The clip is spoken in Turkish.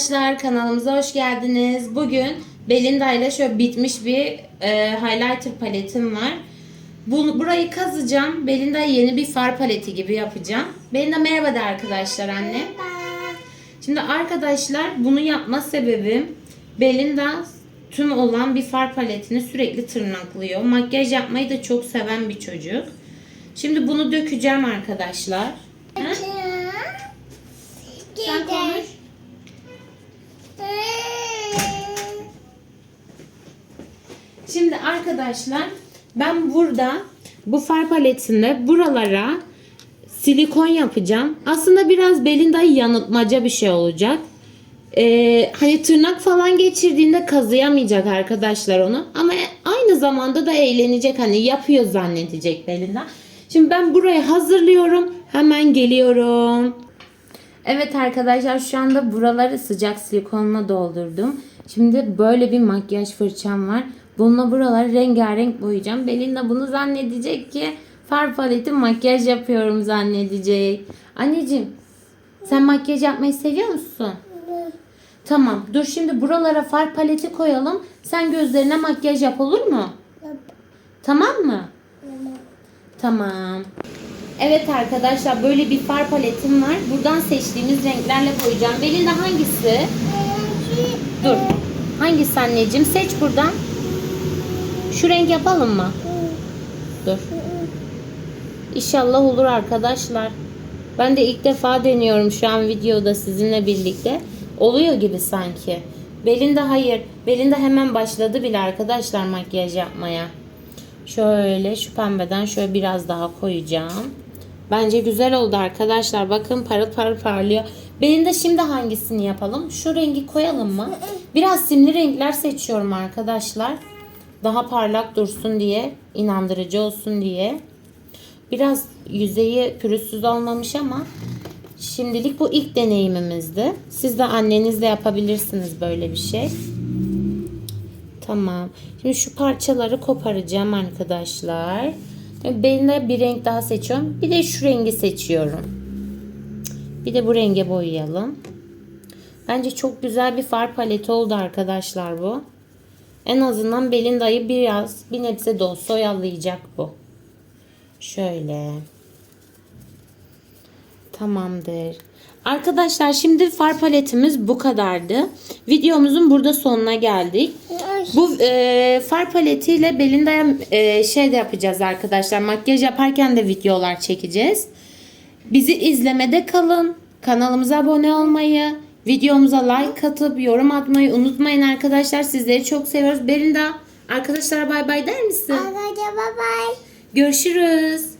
arkadaşlar kanalımıza hoş geldiniz. Bugün Belinda ile şöyle bitmiş bir e, highlighter paletim var. Bunu, burayı kazacağım. Belinda yeni bir far paleti gibi yapacağım. Belinda merhaba de arkadaşlar anne. Şimdi arkadaşlar bunu yapma sebebim Belinda tüm olan bir far paletini sürekli tırnaklıyor. Makyaj yapmayı da çok seven bir çocuk. Şimdi bunu dökeceğim arkadaşlar. Ha? Sen konuş. Şimdi arkadaşlar ben burada bu far paletinde buralara silikon yapacağım. Aslında biraz Belinda'yı yanıltmaca bir şey olacak. Ee, hani tırnak falan geçirdiğinde kazıyamayacak arkadaşlar onu. Ama aynı zamanda da eğlenecek. Hani yapıyor zannedecek Belinda. Şimdi ben burayı hazırlıyorum. Hemen geliyorum. Evet arkadaşlar şu anda buraları sıcak silikonla doldurdum. Şimdi böyle bir makyaj fırçam var. Bununla buraları rengarenk boyayacağım. Belinda bunu zannedecek ki far paleti makyaj yapıyorum zannedecek. Anneciğim sen makyaj yapmayı seviyor musun? Tamam dur şimdi buralara far paleti koyalım. Sen gözlerine makyaj yap olur mu? Tamam mı? Tamam. Evet arkadaşlar böyle bir far paletim var. Buradan seçtiğimiz renklerle boyayacağım. Belinda hangisi? Dur. Hangisi anneciğim? Seç buradan. Şu renk yapalım mı? Dur. İnşallah olur arkadaşlar. Ben de ilk defa deniyorum şu an videoda sizinle birlikte. Oluyor gibi sanki. Belinda hayır. Belinda hemen başladı bile arkadaşlar makyaj yapmaya. Şöyle şu pembeden şöyle biraz daha koyacağım. Bence güzel oldu arkadaşlar. Bakın parıl parıl parlıyor. Benim de şimdi hangisini yapalım? Şu rengi koyalım mı? Biraz simli renkler seçiyorum arkadaşlar. Daha parlak dursun diye, inandırıcı olsun diye. Biraz yüzeyi pürüzsüz olmamış ama şimdilik bu ilk deneyimimizdi. Siz de annenizle yapabilirsiniz böyle bir şey. Tamam. Şimdi şu parçaları koparacağım arkadaşlar. Ben de bir renk daha seçiyorum. Bir de şu rengi seçiyorum. Bir de bu renge boyayalım. Bence çok güzel bir far paleti oldu arkadaşlar bu. En azından Belinda'yı biraz bir nebze de olsa oyalayacak bu. Şöyle. Tamamdır. Arkadaşlar şimdi far paletimiz bu kadardı. Videomuzun burada sonuna geldik. Bu e, far paletiyle Belinda'ya e, şey de yapacağız arkadaşlar. Makyaj yaparken de videolar çekeceğiz. Bizi izlemede kalın. Kanalımıza abone olmayı, videomuza like atıp yorum atmayı unutmayın arkadaşlar. Sizleri çok seviyoruz. Belinda arkadaşlara bay bay der misin? Bye bye. Görüşürüz.